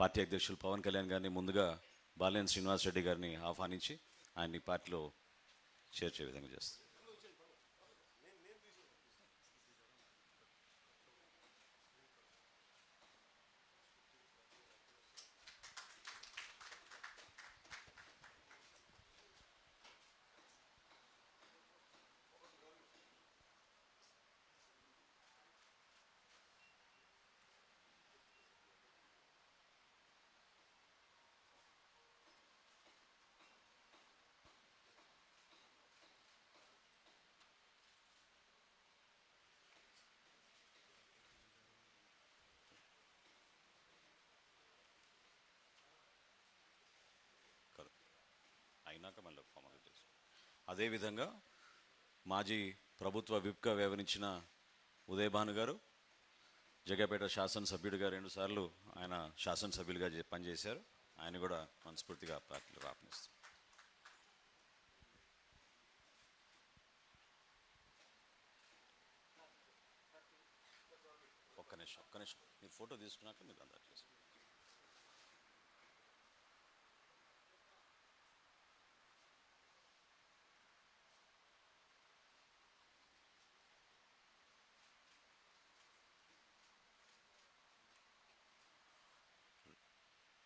Party అధ్యక్షులు పవన్ కళ్యాణ్ గారిని ముందుగా బాలినేని శ్రీనివాస్ రెడ్డి గారిని ఆహ్వానించి ఆయన్ని పార్టీలో చేర్చే విధంగా చేస్తారు. అయినాక మళ్ళీ ఫార్మల్ చేస్తాం అదేవిధంగా మాజీ ప్రభుత్వ విప్గా వ్యవహరించిన ఉదయభాను గారు జగపేట శాసనసభ్యుడిగా రెండుసార్లు ఆయన శాసనసభ్యులుగా పనిచేశారు. ఆయన కూడా మనస్ఫూర్తిగా పార్టీలు ఆహ్వానిస్తాం ఒక్క నిమిషం ఒక్క నిమిషం. మీరు ఫోటో తీసుకున్నాక మీరు అంతా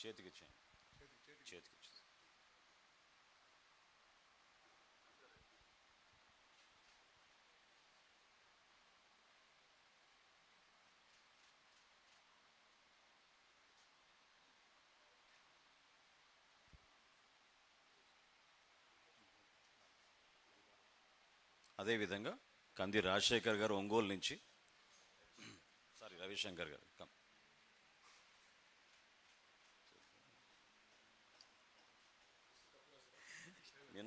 చేతికి ఇచ్చేయండి చేతికి ఇచ్చేయండి అదేవిధంగా కంది రాజశేఖర్ గారు ఒంగోలు నుంచి సారీ రవిశంకర్ గారు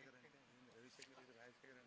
రాత్రి కూడా